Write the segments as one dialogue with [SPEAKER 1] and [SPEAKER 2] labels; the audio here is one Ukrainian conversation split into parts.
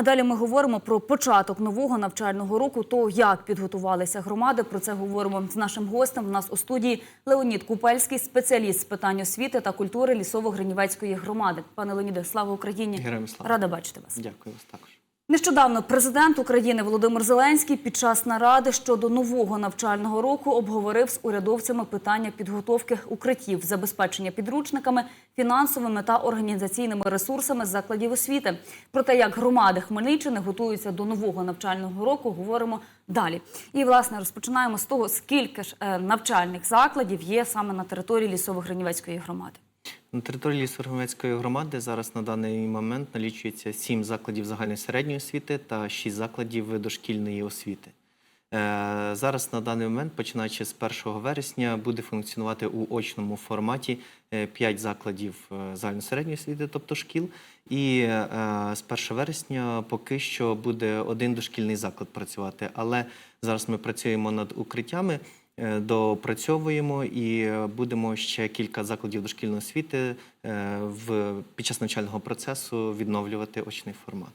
[SPEAKER 1] А далі ми говоримо про початок нового навчального року. То як підготувалися громади. Про це говоримо з нашим гостем. У нас у студії Леонід Купельський, спеціаліст з питань освіти та культури Лісово-Гринівецької громади. Пане Леоніде, слава Україні!
[SPEAKER 2] Героям слава.
[SPEAKER 1] Рада бачити вас.
[SPEAKER 2] Дякую вас також.
[SPEAKER 1] Нещодавно президент України Володимир Зеленський під час наради щодо нового навчального року обговорив з урядовцями питання підготовки укриттів, забезпечення підручниками, фінансовими та організаційними ресурсами закладів освіти. Про те, як громади Хмельниччини готуються до нового навчального року, говоримо далі. І власне розпочинаємо з того, скільки ж е, навчальних закладів є саме на території лісово-гринівецької громади.
[SPEAKER 2] На території Лісогромецької громади зараз на даний момент налічується 7 закладів загальної середньої освіти та 6 закладів дошкільної освіти. Е, Зараз на даний момент, починаючи з 1 вересня, буде функціонувати у очному форматі 5 закладів е, загальної середньої освіти, тобто шкіл. І е, з 1 вересня поки що буде один дошкільний заклад працювати. Але зараз ми працюємо над укриттями. Е, Допрацьовуємо і будемо ще кілька закладів дошкільної освіти е, в під час навчального процесу відновлювати очний формат.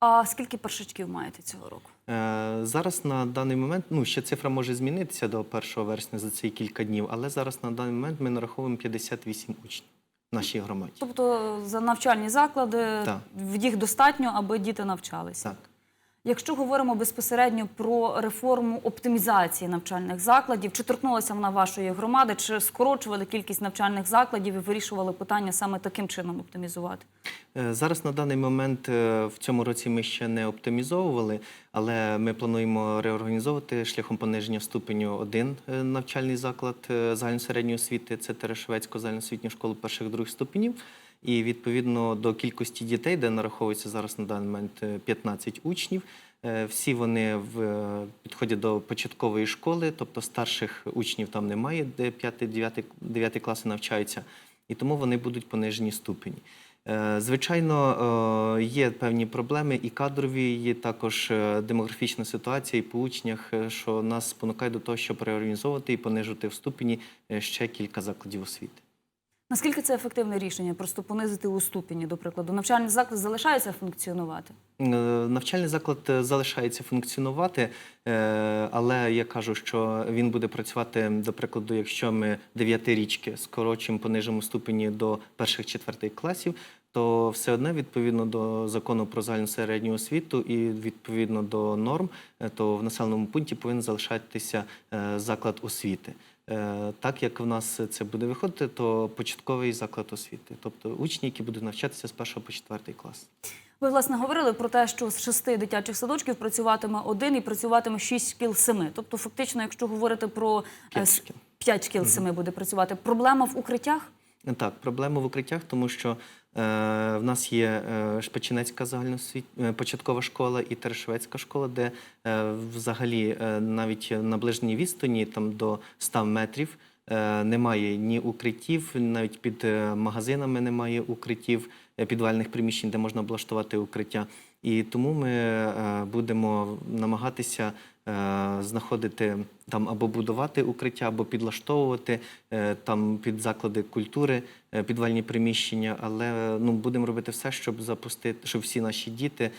[SPEAKER 1] А скільки першачків маєте цього року?
[SPEAKER 2] Е, Зараз на даний момент, ну ще цифра може змінитися до 1 вересня за ці кілька днів, але зараз на даний момент ми нараховуємо 58 учнів в нашій громаді.
[SPEAKER 1] Тобто за навчальні заклади
[SPEAKER 2] Так.
[SPEAKER 1] їх достатньо, аби діти навчалися.
[SPEAKER 2] Так.
[SPEAKER 1] Якщо говоримо безпосередньо про реформу оптимізації навчальних закладів, чи торкнулася вона вашої громади, чи скорочували кількість навчальних закладів і вирішували питання саме таким чином оптимізувати?
[SPEAKER 2] Е, Зараз на даний момент е, в цьому році ми ще не оптимізовували, але ми плануємо реорганізовувати шляхом пониження ступеню один е, навчальний заклад загальносередньої освіти. Це Терешевецька загальноосвітня школа перших других ступенів. І відповідно до кількості дітей, де нараховується зараз на даний момент е, 15 учнів. е, Всі вони в, е, підходять до початкової школи, тобто старших учнів там немає, де 5-9 класи навчаються, і тому вони будуть понижені ступені. Е, Звичайно, е, є певні проблеми і кадрові, є також е, демографічна ситуація і по учнях, е, що нас спонукає до того, щоб реорганізовувати і понижити в ступені е, ще кілька закладів освіти.
[SPEAKER 1] Наскільки це ефективне рішення? Просто понизити у ступені, до прикладу, навчальний заклад залишається функціонувати?
[SPEAKER 2] Е, Навчальний заклад е, залишається функціонувати, е, але я кажу, що він буде працювати, до прикладу, якщо ми дев'ятирічки скорочуємо понижимо ступені до перших четвертих класів, то все одне відповідно до закону про загальну середню освіту і відповідно до норм, то в населеному пункті повинен залишатися заклад освіти. Е, Так як в нас це буде виходити, то початковий заклад освіти, тобто учні, які будуть навчатися з першого по четвертий клас.
[SPEAKER 1] Ви власне говорили про те, що з шести дитячих садочків працюватиме один і працюватиме шість шкіл семи. Тобто, фактично, якщо говорити про е,
[SPEAKER 2] П'ять шкіл.
[SPEAKER 1] семи буде працювати. Проблема в укриттях?
[SPEAKER 2] Так, проблема в укриттях, тому що е, в нас є е, загальноосвіт... е, початкова школа і Терешевецька школа, де е, взагалі е, навіть на ближній відстані, там до 100 метрів, е, немає ні укриттів, навіть під е, магазинами немає укриттів, е, підвальних приміщень, де можна облаштувати укриття. І тому ми е, будемо намагатися е, знаходити там або будувати укриття, або підлаштовувати е, там під заклади культури, підвальні приміщення. Але ну будемо робити все, щоб запустити, щоб всі наші діти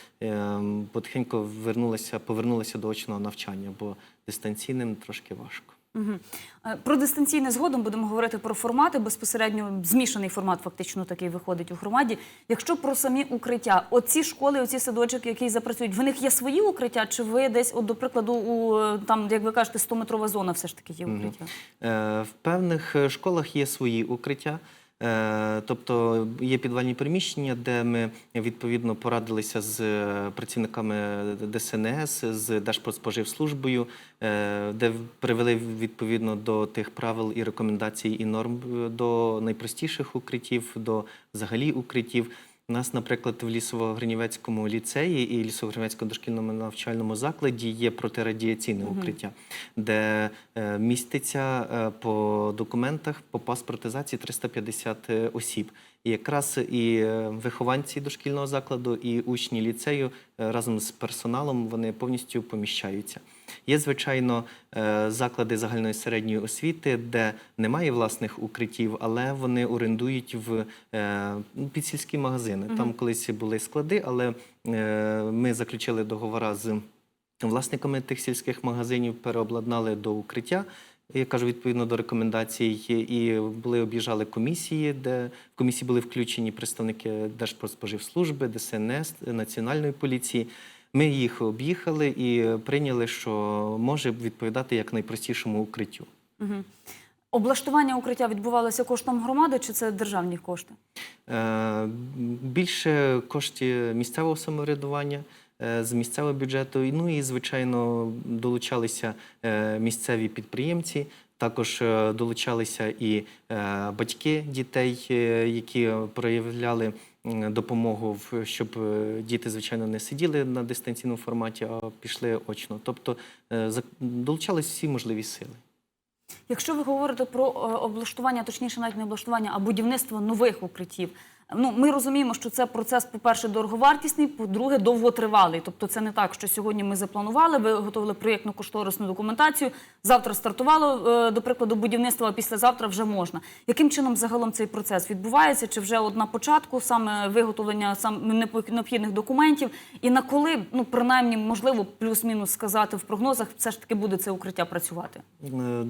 [SPEAKER 2] потихеньку вернулися, повернулися до очного навчання, бо дистанційним трошки важко.
[SPEAKER 1] Угу. Про дистанційне згодом будемо говорити про формати. Безпосередньо змішаний формат фактично такий виходить у громаді. Якщо про самі укриття, оці школи, оці садочки, які запрацюють, в них є свої укриття, чи ви десь, от, до прикладу, у там, як ви кажете, 100-метрова зона все ж таки є укриття?
[SPEAKER 2] Е, В певних е, школах є свої укриття. Е, Тобто є підвальні приміщення, де ми відповідно порадилися з е, працівниками ДСНС, з Держпродспоживслужбою, е, де привели відповідно до тих правил і рекомендацій і норм до найпростіших укриттів, до взагалі укриттів. У нас, наприклад, в лісово-гринівецькому ліцеї і лісово-гринівецькому дошкільному навчальному закладі є протирадіаційне укриття, де е, міститься е, по документах по паспортизації 350 осіб. І якраз і е, вихованці дошкільного закладу, і учні ліцею е, разом з персоналом вони повністю поміщаються. Є, звичайно, е, заклади загальної середньої освіти, де немає власних укриттів, але вони орендують в е, підсільські магазини. Там колись були склади, але е, ми заключили договори з власниками тих сільських магазинів, переобладнали до укриття. Я кажу, відповідно до рекомендацій, і були об'їжджали комісії, де в комісії були включені представники Держпродспоживслужби, ДСНС, Національної поліції. Ми їх об'їхали і прийняли, що може відповідати як найпростішому укриттю.
[SPEAKER 1] Угу. Облаштування укриття відбувалося коштом громади чи це державні кошти?
[SPEAKER 2] Е, Більше коштів місцевого самоврядування е, з місцевого бюджету. Ну і звичайно долучалися е, місцеві підприємці. Також е, долучалися і батьки дітей, які проявляли допомогу, щоб е, діти, звичайно, не сиділи на дистанційному форматі, а пішли очно. Тобто е, долучались всі можливі сили.
[SPEAKER 1] Якщо ви говорите про е, облаштування, точніше, навіть не облаштування, а будівництво нових укриттів. Ну, ми розуміємо, що це процес, по-перше, дороговартісний, по-друге, довготривалий. Тобто, це не так, що сьогодні ми запланували, виготовили проєктну кошторисну документацію. Завтра стартувало, е, до прикладу, будівництво, а післязавтра вже можна. Яким чином загалом цей процес відбувається? Чи вже от на початку саме виготовлення сам необхідних документів? І на коли, ну принаймні, можливо, плюс-мінус сказати в прогнозах, все ж таки буде це укриття працювати?
[SPEAKER 2] Е,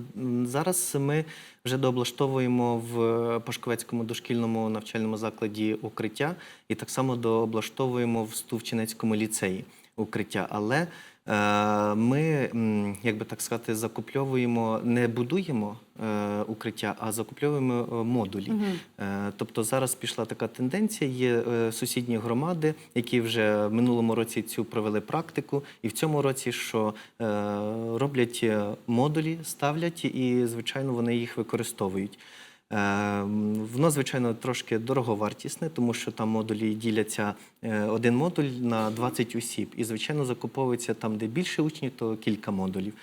[SPEAKER 2] Зараз ми вже дооблаштовуємо в Пашковецькому дошкільному навчальному закладі укриття, і так само дооблаштовуємо в Стувчинецькому ліцеї укриття. Але е, ми, як би так сказати, закупльовуємо, не будуємо е, укриття, а закупльовуємо е, модулі. Е, Тобто зараз пішла така тенденція. Є сусідні громади, які вже в минулому році цю провели практику, і в цьому році, що роблять модулі, ставлять, і звичайно вони їх використовують. Е, м, Воно, звичайно, трошки дороговартісне, тому що там модулі діляться е, один модуль на 20 осіб. І, звичайно, закуповується там, де більше учнів, то кілька модулів.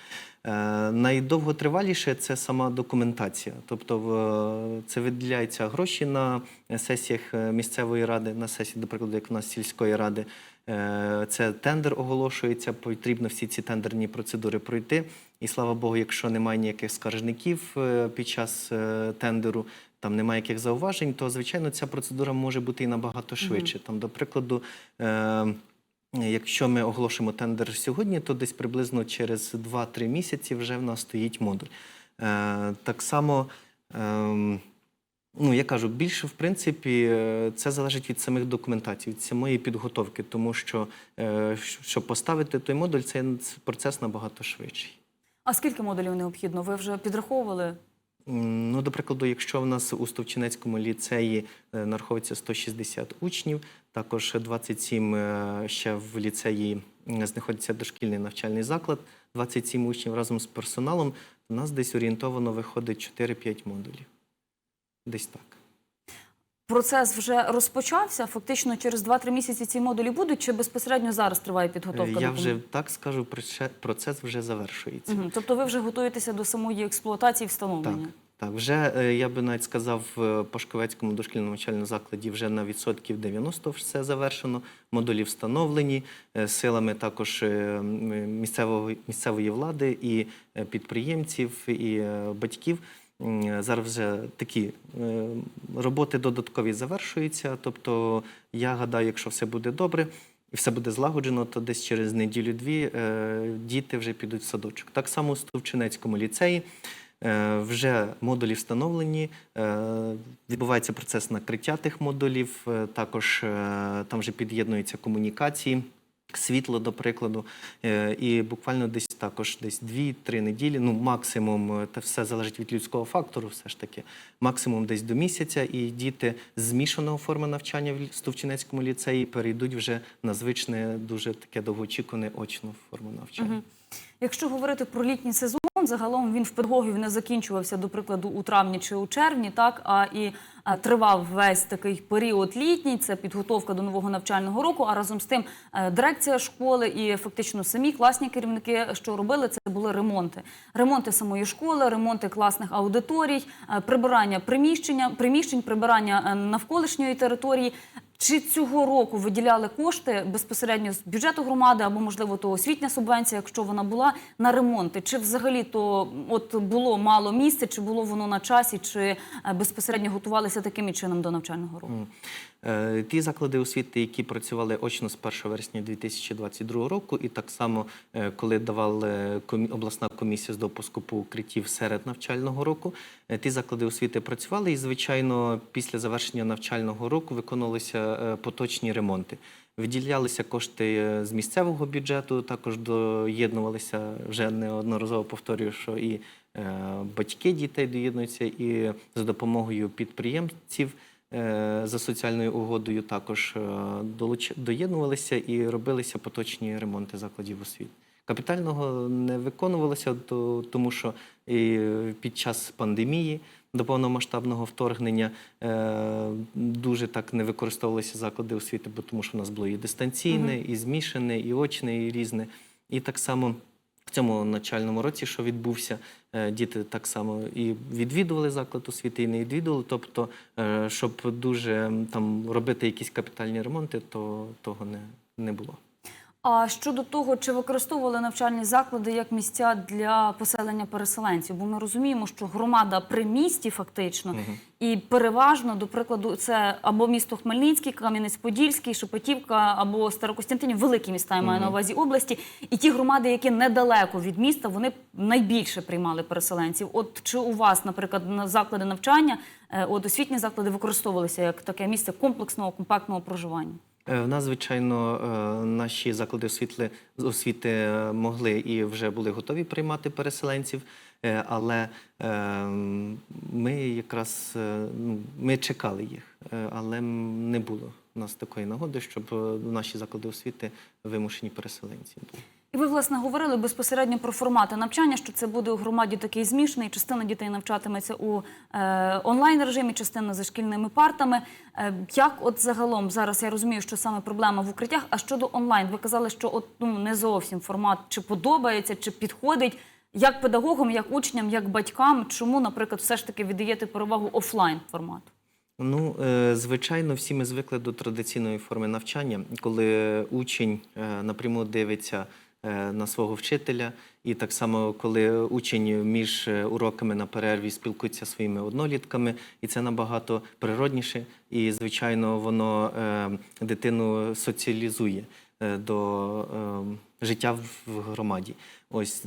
[SPEAKER 2] Е, Найдовготриваліше це сама документація. Тобто це виділяються гроші на сесіях е, місцевої ради, на сесії, до прикладу, як в нас сільської ради. Е, Це тендер оголошується, потрібно всі ці тендерні процедури пройти. І слава Богу, якщо немає ніяких скаржників е, під час е, тендеру, там немає яких зауважень, то звичайно ця процедура може бути і набагато швидше. Там, до прикладу, Якщо ми оголошуємо тендер сьогодні, то десь приблизно через 2-3 місяці вже в нас стоїть модуль. Так само, ем, ну я кажу, більше в принципі е, це залежить від самих документацій, від самої підготовки, тому що е, щоб поставити той модуль, це процес набагато швидший.
[SPEAKER 1] А скільки модулів необхідно? Ви вже підраховували?
[SPEAKER 2] Ну, до прикладу, якщо в нас у Стовчинецькому ліцеї е, нараховується 160 учнів, також 27 е, ще в ліцеї знаходиться дошкільний навчальний заклад, 27 учнів разом з персоналом, у нас десь орієнтовано виходить 4-5 модулів. Десь так.
[SPEAKER 1] Процес вже розпочався. Фактично через 2-3 місяці ці модулі будуть, чи безпосередньо зараз триває
[SPEAKER 2] Е,
[SPEAKER 1] підготовка?
[SPEAKER 2] Я вже так скажу, проце- процес вже завершується.
[SPEAKER 1] Мгм. Тобто ви вже готуєтеся до самої експлуатації і
[SPEAKER 2] Так,
[SPEAKER 1] встановлення?
[SPEAKER 2] так. Вже е, я би навіть сказав, в Пашковецькому дошкільному навчальному закладі вже на відсотків 90 все завершено. Модулі встановлені е, силами також е, м, місцевого, місцевої влади і е, підприємців, і е, батьків. М, Зараз вже такі е, роботи додаткові завершуються. Тобто, я гадаю, якщо все буде добре і все буде злагоджено, то десь через неділю-дві е, діти вже підуть в садочок. Так само у Стовчинецькому ліцеї. Е, Вже модулі встановлені, е, відбувається процес накриття тих модулів. е, Також е, там вже під'єднуються комунікації, світло, до прикладу. Е, І буквально десь також десь 2-3 неділі, ну максимум, це все залежить від людського фактору, все ж таки, максимум десь до місяця, і діти з змішаної форми навчання в Стовчинецькому ліцеї перейдуть вже на звичне, дуже таке довгоочікуване очну форму навчання.
[SPEAKER 1] Якщо говорити про літній сезон, ремонт загалом він в педагогів не закінчувався, до прикладу, у травні чи у червні, так а і тривав весь такий період літній. Це підготовка до нового навчального року. А разом з тим е, дирекція школи і фактично самі класні керівники, що робили, це були ремонти. Ремонти самої школи, ремонти класних аудиторій, е, прибирання приміщення, приміщень, прибирання е, навколишньої території. Чи цього року виділяли кошти безпосередньо з бюджету громади або, можливо, то освітня субвенція, якщо вона була на ремонти? Чи взагалі то от було мало місця, чи було воно на часі, чи е, безпосередньо готувалися таким чином до навчального року?
[SPEAKER 2] Е, Ті заклади освіти, які працювали очно з 1 вересня 2022 року, і так само, е, коли давала комі- обласна комісія з допуску по укриттів серед навчального року, е, ті заклади освіти працювали. І, звичайно, після завершення навчального року виконувалися поточні ремонти. Виділялися кошти з місцевого бюджету, також доєднувалися вже неодноразово повторюю, що і батьки дітей доєднуються, і за допомогою підприємців за соціальною угодою також е, доєднувалися і робилися поточні ремонти закладів освіти. Капітального не виконувалося, тому що і під час пандемії до повномасштабного вторгнення е, дуже так не використовувалися заклади освіти, бо тому що в нас було і дистанційне, і змішане, і очне, і різне. І так само в цьому навчальному році, що відбувся, е, діти так само і відвідували заклад освіти, і не відвідували. Тобто, е, щоб дуже там робити якісь капітальні ремонти, то того не, не було.
[SPEAKER 1] А щодо того, чи використовували навчальні заклади як місця для поселення переселенців? Бо ми розуміємо, що громада при місті фактично, і переважно, до прикладу, це або місто Хмельницький, Кам'янець-Подільський, Шепетівка, або Старокостянтинів, великі міста я маю на увазі області. І ті громади, які недалеко від міста, вони найбільше приймали переселенців. От чи у вас, наприклад, на заклади навчання, е, от освітні заклади використовувалися як таке місце комплексного компактного проживання?
[SPEAKER 2] Е, В нас, звичайно, е, наші заклади освіти, освіти е, могли і вже були готові приймати переселенців, е, але е, ми якраз е, ну, ми чекали їх, е, але не було у нас такої нагоди, щоб е, наші заклади освіти вимушені переселенці були.
[SPEAKER 1] І ви, власне, говорили безпосередньо про формати навчання, що це буде у громаді такий змішаний. Частина дітей навчатиметься у е, онлайн режимі, частина за шкільними партами. Е, як от загалом зараз я розумію, що саме проблема в укриттях, а щодо онлайн, ви казали, що от ну не зовсім формат чи подобається, чи підходить. Як педагогам, як учням, як батькам, чому, наприклад, все ж таки віддаєте перевагу офлайн формату?
[SPEAKER 2] Ну, е, звичайно, всі ми звикли до традиційної форми навчання, коли учень е, напряму дивиться на свого вчителя, і так само, коли учень між е, уроками на перерві спілкується своїми однолітками, і це набагато природніше, і звичайно, воно е, дитину соціалізує. е, до е, життя в громаді. Ось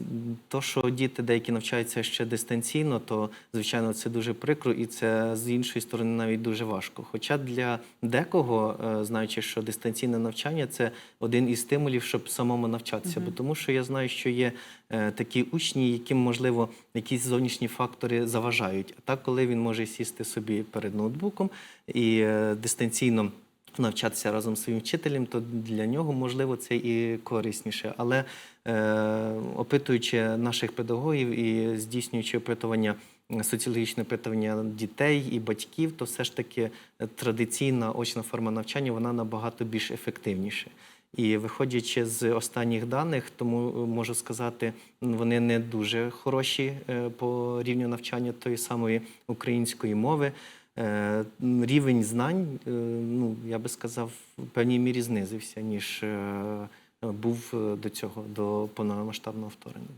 [SPEAKER 2] то, що діти деякі навчаються ще дистанційно, то звичайно це дуже прикро, і це з іншої сторони навіть дуже важко. Хоча для декого, е, знаючи, що дистанційне навчання це один із стимулів, щоб самому навчатися. Бо тому, що я знаю, що є е, такі учні, яким можливо якісь зовнішні фактори заважають. А так, коли він може сісти собі перед ноутбуком і е, дистанційно навчатися разом з своїм вчителем, то для нього можливо це і корисніше. Але е, опитуючи наших педагогів і здійснюючи опитування, соціологічне опитування дітей і батьків, то все ж таки е, традиційна очна форма навчання вона набагато більш ефективніша. І виходячи з останніх даних, тому е, можу сказати, вони не дуже хороші е, по рівню навчання тої самої української мови. Е, Рівень знань, е, ну я би сказав, в певній мірі знизився, ніж е, був до цього, до повномасштабного вторгнення.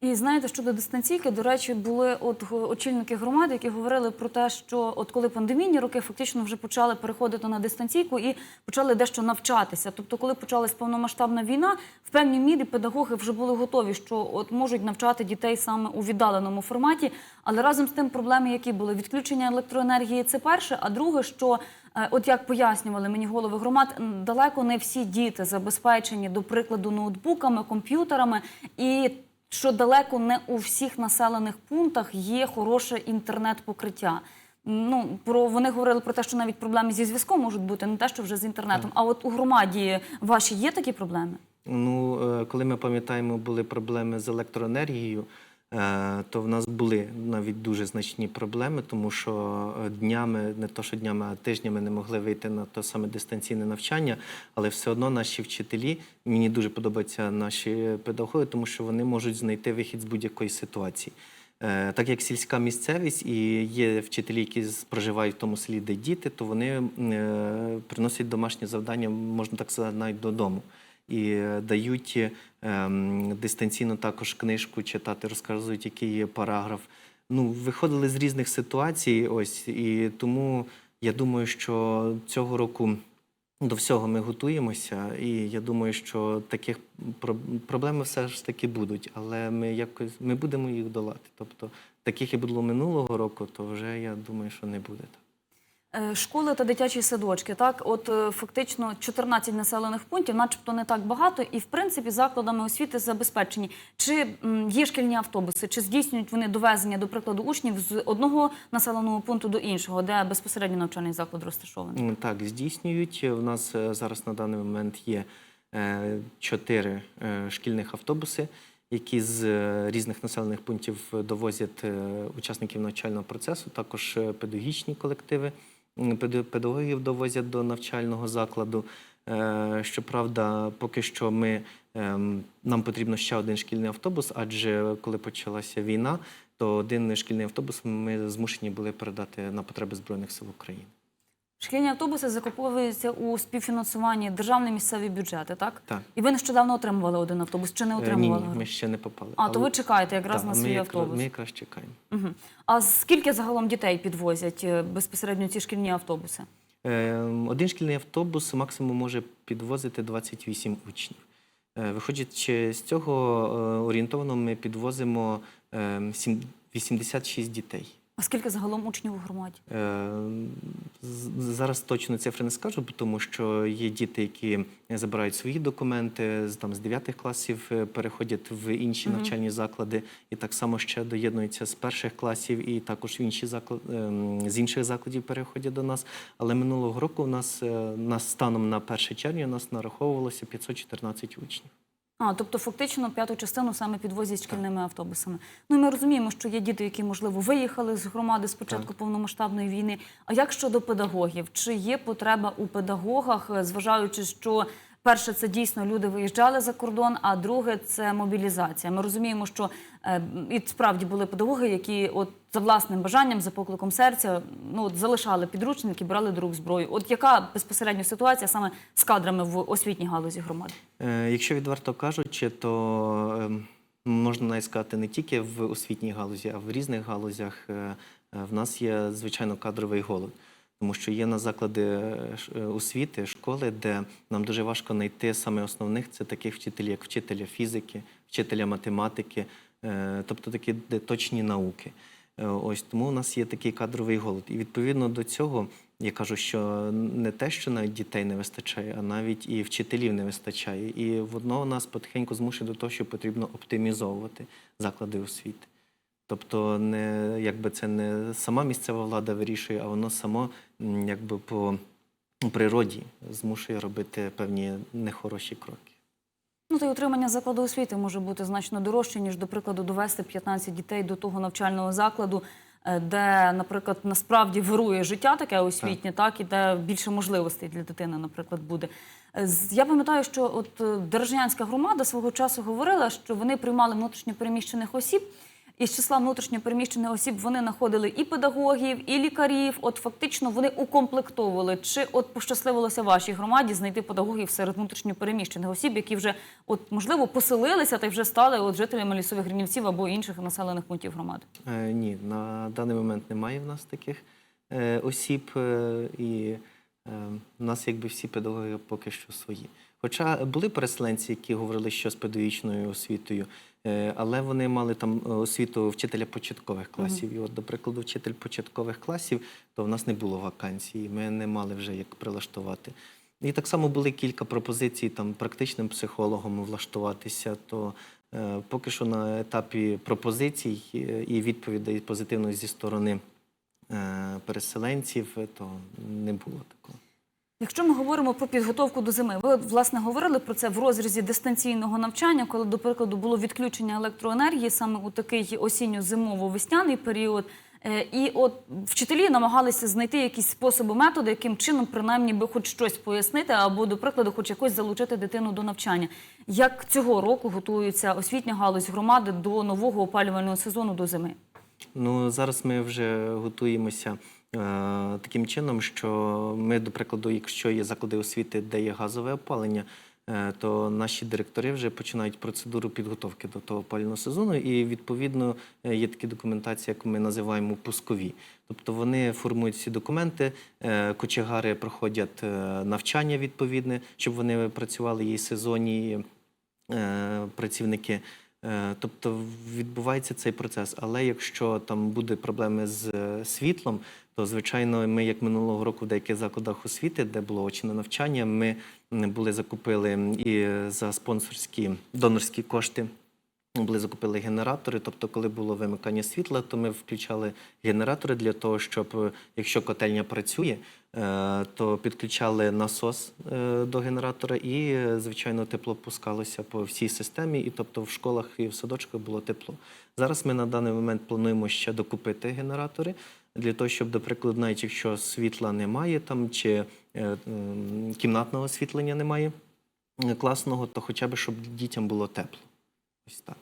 [SPEAKER 1] І знаєте, щодо дистанційки, до речі, були от очільники громади, які говорили про те, що от коли пандемійні роки фактично вже почали переходити на дистанційку і почали дещо навчатися. Тобто, коли почалась повномасштабна війна, в певній мірі педагоги вже були готові, що от можуть навчати дітей саме у віддаленому форматі. Але разом з тим проблеми, які були відключення електроенергії, це перше. А друге, що е, от як пояснювали мені голови громад, далеко не всі діти забезпечені, до прикладу, ноутбуками, комп'ютерами і що далеко не у всіх населених пунктах є хороше інтернет-покриття. Ну про вони говорили про те, що навіть проблеми зі зв'язком можуть бути, не те, що вже з інтернетом. А от у громаді ваші є такі проблеми?
[SPEAKER 2] Ну, е, коли ми пам'ятаємо, були проблеми з електроенергією, то в нас були навіть дуже значні проблеми, тому що е, днями, не то що днями, а тижнями не могли вийти на то саме дистанційне навчання, але все одно наші вчителі, мені дуже подобаються наші педагоги, тому що вони можуть знайти вихід з будь-якої ситуації. Е, Так як сільська місцевість і є вчителі, які проживають в тому селі, де діти, то вони е, приносять домашнє завдання, можна так сказати, навіть додому. І дають ем, дистанційно також книжку читати, розказують, який є параграф. Ну, виходили з різних ситуацій, ось і тому я думаю, що цього року до всього ми готуємося, і я думаю, що таких про- проблеми все ж таки будуть, але ми якось ми будемо їх долати. Тобто, таких і було минулого року, то вже я думаю, що не буде так.
[SPEAKER 1] Е, Школи та дитячі садочки, так, от е, фактично 14 населених пунктів, начебто не так багато, і в принципі закладами освіти забезпечені. Чи є шкільні автобуси, чи здійснюють вони довезення, до прикладу, учнів з одного населеного пункту до іншого, де безпосередньо навчальний заклад розташований?
[SPEAKER 2] Так, здійснюють. У нас е, зараз на даний момент є чотири шкільних автобуси, які з різних населених пунктів довозять учасників навчального процесу, також педагогічні колективи педагогів довозять до навчального закладу. Е, Щоправда, поки що ми, ем, нам потрібно ще один шкільний автобус, адже коли почалася війна, то один шкільний автобус ми змушені були передати на потреби Збройних сил України.
[SPEAKER 1] Шкільні автобуси закуповуються у співфінансуванні державні місцеві бюджети, так?
[SPEAKER 2] Так.
[SPEAKER 1] І ви нещодавно отримували один автобус, чи не
[SPEAKER 2] Е, Ні,
[SPEAKER 1] отримували?
[SPEAKER 2] ні, ми ще не попали.
[SPEAKER 1] А, то ви чекаєте якраз
[SPEAKER 2] Так,
[SPEAKER 1] на
[SPEAKER 2] ми
[SPEAKER 1] свій
[SPEAKER 2] якраз-
[SPEAKER 1] автобус.
[SPEAKER 2] Ми якраз чекаємо.
[SPEAKER 1] Угу. А скільки загалом дітей підвозять е, безпосередньо ці шкільні автобуси?
[SPEAKER 2] Е, Один шкільний автобус максимум може підвозити 28 учнів. Е, Виходячи з цього, е, орієнтовно ми підвозимо е, сім- 86 дітей.
[SPEAKER 1] А скільки загалом учнів у громаді?
[SPEAKER 2] Е, Зараз точно цифри не скажу, тому що є діти, які забирають свої документи з там з 9 класів, е, переходять в інші
[SPEAKER 1] Мгм.
[SPEAKER 2] навчальні заклади, і так само ще доєднуються з перших класів, і також в інші заклад, ем, з інших закладів переходять до нас. Але минулого року у нас е, на станом на 1 червня у нас нараховувалося 514 учнів.
[SPEAKER 1] А, тобто фактично п'яту частину саме підвозять шкільними автобусами. Ну і ми розуміємо, що є діти, які, можливо, виїхали з громади з початку
[SPEAKER 2] Так.
[SPEAKER 1] повномасштабної війни. А як щодо педагогів? Чи є потреба у педагогах, е, зважаючи, що перше, це дійсно люди виїжджали за кордон, а друге це мобілізація. Ми розуміємо, що е, і справді були педагоги, які от за власним бажанням, за покликом серця, ну от залишали підручники, брали до рук зброю. От яка безпосередньо ситуація саме з кадрами в освітній галузі громади?
[SPEAKER 2] Е, Якщо відверто кажучи, то ем, можна навіть сказати не тільки в освітній галузі, а в різних галузях е, е, в нас є звичайно кадровий голод. Тому що є на заклади е, е, освіти, школи, де нам дуже важко знайти саме основних це таких вчителів, як вчителя фізики, вчителя математики, е, тобто такі де точні науки. Ось тому у нас є такий кадровий голод. І відповідно до цього я кажу, що не те, що навіть дітей не вистачає, а навіть і вчителів не вистачає. І воно нас потихеньку змушує до того, що потрібно оптимізовувати заклади освіти. Тобто, не якби це не сама місцева влада вирішує, а воно само якби по природі змушує робити певні нехороші кроки.
[SPEAKER 1] Ну, та й утримання закладу освіти може бути значно дорожче, ніж, до прикладу, довести 15 дітей до того навчального закладу, е, де, наприклад, насправді вирує життя таке освітнє, так, і де більше можливостей для дитини, наприклад, буде. Е, Я пам'ятаю, що от е, Дорожнянська громада свого часу говорила, що вони приймали внутрішньопереміщених осіб. Із числа внутрішньопереміщених осіб вони знаходили і педагогів, і лікарів. От фактично вони укомплектовували. Чи от пощасливилося вашій громаді знайти педагогів серед внутрішньопереміщених осіб, які вже от можливо поселилися та й вже стали от жителями лісових гринівців або інших населених пунктів громади?
[SPEAKER 2] Е, ні, на даний момент немає в нас таких е, осіб, е, і е, в нас якби всі педагоги поки що свої. Хоча були переселенці, які говорили, що з педагогічною освітою, але вони мали там е, освіту вчителя початкових класів. І от, до прикладу, вчитель початкових класів, то в нас не було вакансій, ми не мали вже як прилаштувати. І так само були кілька пропозицій там практичним психологом влаштуватися. То е, поки що на етапі пропозицій е, і відповідей позитивної зі сторони е, переселенців, е, то не було такого.
[SPEAKER 1] Якщо ми говоримо про підготовку до зими, ви власне говорили про це в розрізі дистанційного навчання, коли, до прикладу, було відключення електроенергії саме у такий осінньо-зимово-весняний період. Е, І от вчителі намагалися знайти якісь способи, методи, яким чином принаймні би хоч щось пояснити, або, до прикладу, хоч якось залучити дитину до навчання. Як цього року готується освітня галузь громади до нового опалювального сезону до зими?
[SPEAKER 2] Ну зараз ми вже готуємося таким чином, що ми, до прикладу, якщо є заклади освіти, де є газове опалення, е, то наші директори вже починають процедуру підготовки до того опалювального сезону, і відповідно е, є такі документації, як ми називаємо пускові. Тобто вони формують всі документи, е, кочегари проходять е, навчання відповідне, щоб вони працювали і сезонні е, працівники. Е, Тобто відбувається цей процес. Але якщо там буде проблеми з е, світлом, то звичайно, ми, як минулого року, в деяких закладах освіти, де було очне навчання, ми були закупили і за спонсорські донорські кошти. Були закупили генератори, тобто, коли було вимикання світла, то ми включали генератори для того, щоб е, якщо котельня працює, е, то підключали насос е, до генератора, і звичайно тепло пускалося по всій системі, і тобто в школах і в садочках було тепло. Зараз ми на даний момент плануємо ще докупити генератори для того, щоб, до прикладу, навіть якщо світла немає там чи е, кімнатного освітлення немає е, класного, то хоча б щоб дітям було тепло. Ось так.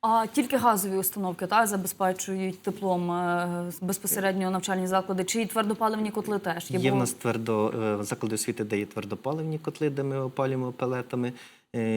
[SPEAKER 1] А тільки газові установки так, забезпечують теплом е, безпосередньо навчальні заклади, чи і твердопаливні котли теж
[SPEAKER 2] Є Є
[SPEAKER 1] в
[SPEAKER 2] нас твердо заклади освіти, де є твердопаливні котли, де ми опалюємо пелетами.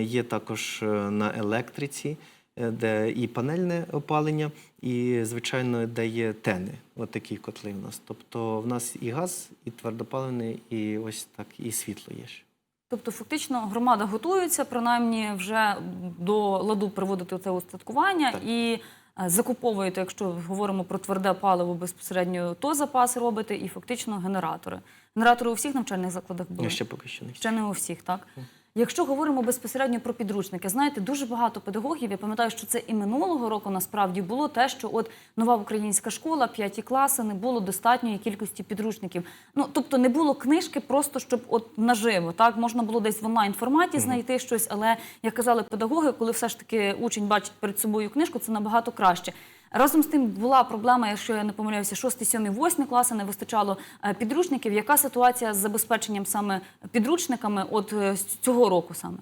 [SPEAKER 2] Є також на електриці, де і панельне опалення, і звичайно, де є тени. От такі котли в нас. Тобто в нас і газ, і твердопаливний, і ось так, і світло є. ще.
[SPEAKER 1] Тобто, фактично, громада готується принаймні вже до ладу приводити це устаткування
[SPEAKER 2] Так.
[SPEAKER 1] і е, закуповуєте, якщо говоримо про тверде паливо, безпосередньо то запас робите, і фактично генератори. Генератори у всіх навчальних закладах були?
[SPEAKER 2] Ще поки що не
[SPEAKER 1] Ще не у всіх, так? Якщо говоримо безпосередньо про підручники, знаєте, дуже багато педагогів. Я пам'ятаю, що це і минулого року насправді було те, що от нова українська школа, п'яті класи, не було достатньої кількості підручників. Ну тобто не було книжки, просто щоб от наживо. Так можна було десь в онлайн форматі знайти щось, але як казали педагоги, коли все ж таки учень бачить перед собою книжку, це набагато краще. Разом з тим була проблема, якщо я не помиляюся, 6, 7, 8 класи не вистачало е, підручників. Яка ситуація з забезпеченням саме підручниками от е, цього року саме?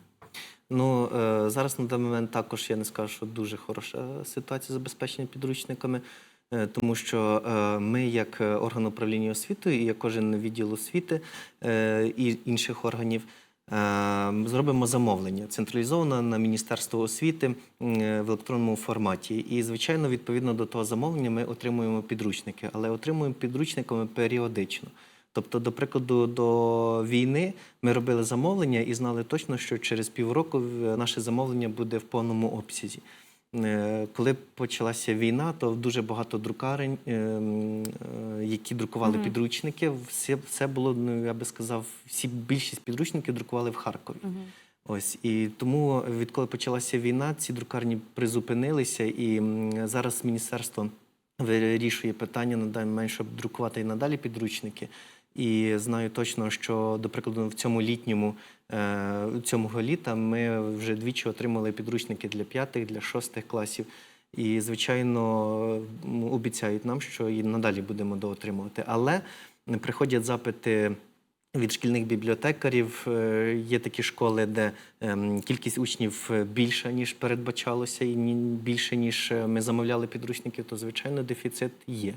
[SPEAKER 2] Ну е, зараз на даний момент також я не скажу, що дуже хороша ситуація з забезпечення підручниками, тому що ми, як орган управління освітою, і як кожен відділ освіти і інших органів. Е, Зробимо замовлення централізовано на Міністерство освіти е, в електронному форматі. І, звичайно, відповідно до того замовлення ми отримуємо підручники, але отримуємо підручниками періодично. Тобто, до прикладу, до війни ми робили замовлення і знали точно, що через півроку е, наше замовлення буде в повному обсязі. Е, Коли почалася війна, то дуже багато друкарень, е, м, е, які друкували підручники, все, все було, ну я би сказав, всі більшість підручників друкували в Харкові. Ось і тому, відколи почалася війна, ці друкарні призупинилися, і зараз міністерство вирішує питання на щоб друкувати і надалі підручники. І знаю точно, що, до прикладу, в цьому літньому е, цього літа ми вже двічі отримали підручники для п'ятих, для шостих класів. І, звичайно, обіцяють нам, що і надалі будемо доотримувати. Але приходять запити від шкільних бібліотекарів. Е, Є такі школи, де ем, кількість учнів більша, ніж передбачалося, і більше, ніж е, ми замовляли підручників, то, звичайно, дефіцит є.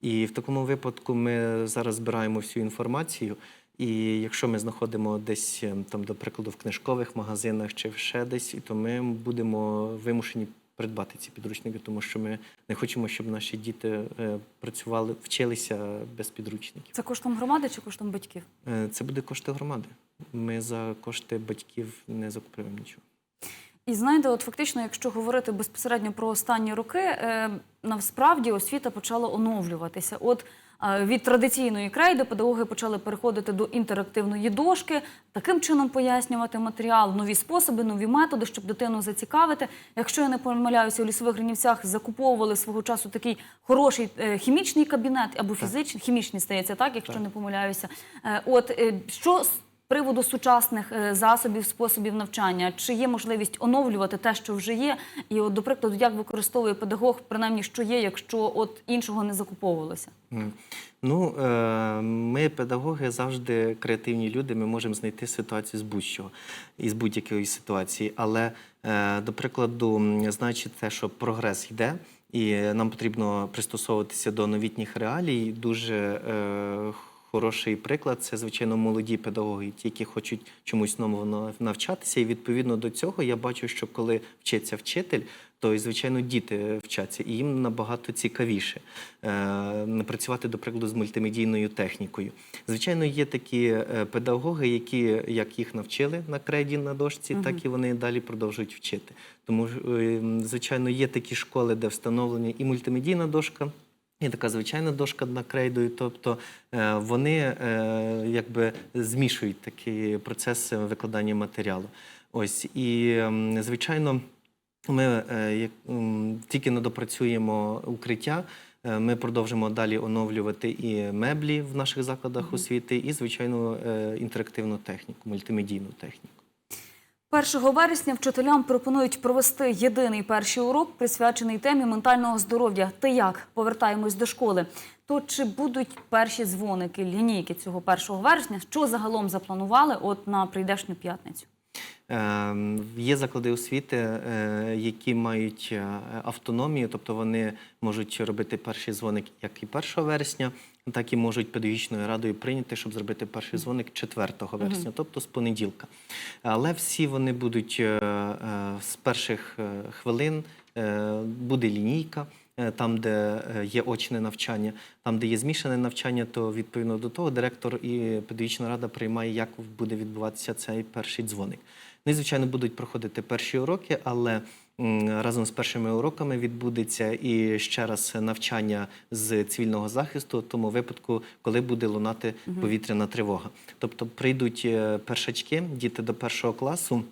[SPEAKER 2] І в такому випадку ми зараз збираємо всю інформацію. І якщо ми знаходимо десь ем, там, до прикладу, в книжкових магазинах чи ще десь, то ми будемо вимушені придбати ці підручники, тому що ми не хочемо, щоб наші діти е, працювали, вчилися без підручників.
[SPEAKER 1] Це коштом громади чи коштом батьків?
[SPEAKER 2] Е, Це буде кошти громади. Ми за кошти батьків не закупуємо нічого.
[SPEAKER 1] І знаєте, от фактично, якщо говорити безпосередньо про останні роки, е, насправді освіта почала оновлюватися. От е, від традиційної крейди педагоги почали переходити до інтерактивної дошки, таким чином пояснювати матеріал, нові способи, нові методи, щоб дитину зацікавити. Якщо я не помиляюся, у лісових гринівцях закуповували свого часу такий хороший е, хімічний кабінет або фізичний, хімічний стається так, якщо не помиляюся. Е, От е, що приводу сучасних е, засобів, способів навчання, чи є можливість оновлювати те, що вже є, і от, до прикладу, як використовує педагог, принаймні, що є, якщо от іншого не закуповувалося?
[SPEAKER 2] Ну, е, ми, педагоги, завжди креативні люди. Ми можемо знайти ситуацію з будь-чого із будь-якої ситуації. Але, е, до прикладу, знаючи те, що прогрес йде, і нам потрібно пристосовуватися до новітніх реалій, дуже е, хороший приклад це, звичайно, молоді педагоги, ті, які хочуть чомусь новому навчатися. І відповідно до цього я бачу, що коли вчиться вчитель, то і, звичайно, діти вчаться, і їм набагато цікавіше е, працювати, до прикладу, з мультимедійною технікою. Звичайно, є такі е, педагоги, які як їх навчили на креді на дошці, так і вони далі продовжують вчити. Тому, е, звичайно, є такі школи, де встановлені і мультимедійна дошка. І така звичайна дошка над крейдою, тобто е, вони е, якби змішують такий процес викладання матеріалу. Ось і звичайно, ми е, як, тільки не допрацюємо укриття. Ми продовжимо далі оновлювати і меблі в наших закладах освіти, і звичайно інтерактивну техніку, мультимедійну техніку.
[SPEAKER 1] 1 вересня вчителям пропонують провести єдиний перший урок, присвячений темі ментального здоров'я. Ти як повертаємось до школи? То чи будуть перші дзвоники, лінійки цього 1 вересня? Що загалом запланували от на прийдешню п'ятницю?
[SPEAKER 2] Е, Є заклади освіти, е, які мають е, автономію, тобто вони можуть робити перший дзвоник як і 1 вересня, так і можуть педагогічною радою прийняти, щоб зробити перший дзвоник 4 вересня, тобто з понеділка. Але всі вони будуть е, е, з перших е, хвилин, буде лінійка. Там, де є очне навчання, там, де є змішане навчання, то відповідно до того директор і педагогічна рада приймає, як буде відбуватися цей перший дзвоник. Ну і, звичайно, будуть проходити перші уроки, але разом з першими уроками відбудеться і ще раз навчання з цивільного захисту, в тому випадку, коли буде лунати повітряна тривога. Тобто прийдуть е, першачки, діти до першого класу.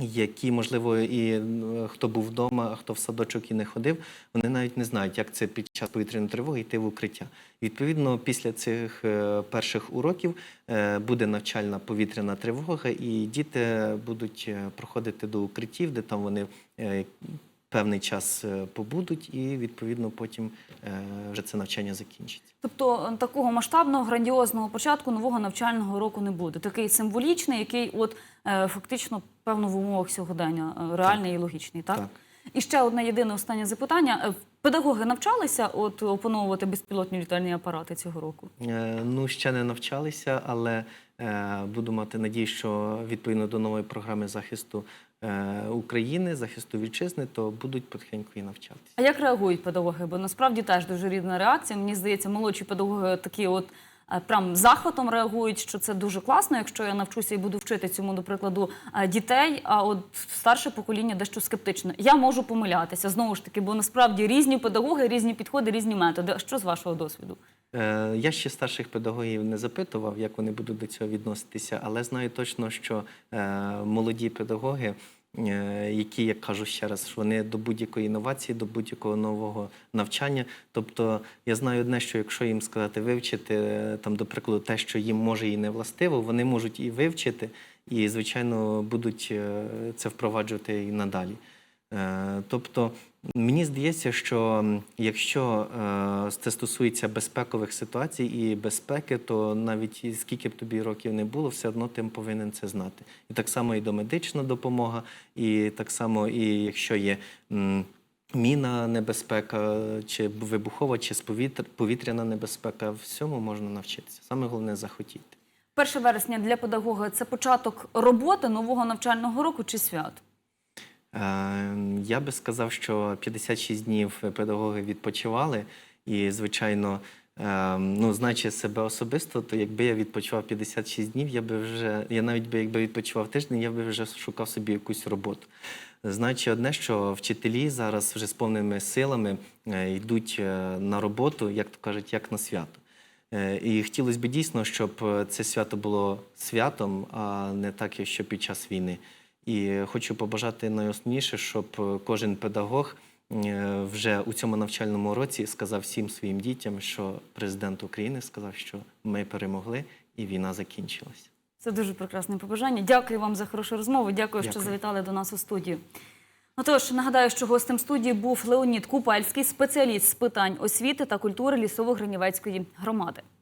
[SPEAKER 2] Які, можливо, і е, хто був вдома, а хто в садочок і не ходив, вони навіть не знають, як це під час повітряної тривоги йти в укриття. Відповідно, після цих е, перших уроків е, буде навчальна повітряна тривога, і діти будуть проходити до укриттів, де там вони певний час е, побудуть, і відповідно потім е, вже це навчання закінчиться.
[SPEAKER 1] Тобто е, такого масштабного грандіозного початку нового навчального року не буде. Такий символічний, який от фактично певно в умовах сьогодення реальний і логічний, так?
[SPEAKER 2] Так.
[SPEAKER 1] І ще одне єдине останнє запитання. Педагоги навчалися от опановувати безпілотні літальні апарати цього року?
[SPEAKER 2] Е, Ну, ще не навчалися, але е, буду мати надію, що відповідно до нової програми захисту України, захисту вітчизни, то будуть потихеньку і навчатися.
[SPEAKER 1] А як реагують педагоги? Бо насправді теж дуже рідна реакція. Мені здається, молодші педагоги такі от. Е, Прям захватом реагують, що це дуже класно, якщо я навчуся і буду вчити цьому, до прикладу, е, дітей. А от старше покоління дещо скептично. Я можу помилятися знову ж таки, бо насправді різні педагоги, різні підходи, різні методи. Що з вашого досвіду?
[SPEAKER 2] Е, Я ще старших педагогів не запитував, як вони будуть до цього відноситися, але знаю точно, що молоді педагоги, які, як кажу ще раз, вони до будь-якої інновації, до будь-якого нового навчання. Тобто я знаю одне, що якщо їм сказати вивчити, е, там, до прикладу, те, що їм може і не властиво, вони можуть і вивчити, і, звичайно, будуть е, це впроваджувати і надалі. Е, Тобто, мені здається, що якщо е, це стосується безпекових ситуацій і безпеки, то навіть скільки б тобі років не було, все одно ти повинен це знати. І так само і домедична допомога, і так само, і якщо є. Міна небезпека, чи вибухова, чи повітряна небезпека, всьому можна навчитися. Саме головне захотіти.
[SPEAKER 1] 1 вересня для педагога це початок роботи нового навчального року чи свят?
[SPEAKER 2] Е, Я би сказав, що 56 днів педагоги відпочивали, і, звичайно, е, ну, знаючи себе особисто, то якби я відпочивав 56 днів, я би вже, я навіть би якби відпочивав тиждень, я би вже шукав собі якусь роботу. Знаючи одне, що вчителі зараз вже з повними силами е, йдуть на роботу, як то кажуть, як на свято. І хотілося б дійсно, щоб це свято було святом, а не так, що під час війни. І хочу побажати найосновніше, щоб е, кожен педагог е, вже у цьому навчальному році сказав всім своїм дітям, що президент України сказав, що ми перемогли і війна закінчилась.
[SPEAKER 1] Це дуже прекрасне побажання. Дякую вам за хорошу розмову. Дякую, що завітали до нас у студію. Отож, нагадаю, що гостем студії був Леонід Купальський, спеціаліст з питань освіти та культури Лісово-Гринівецької громади.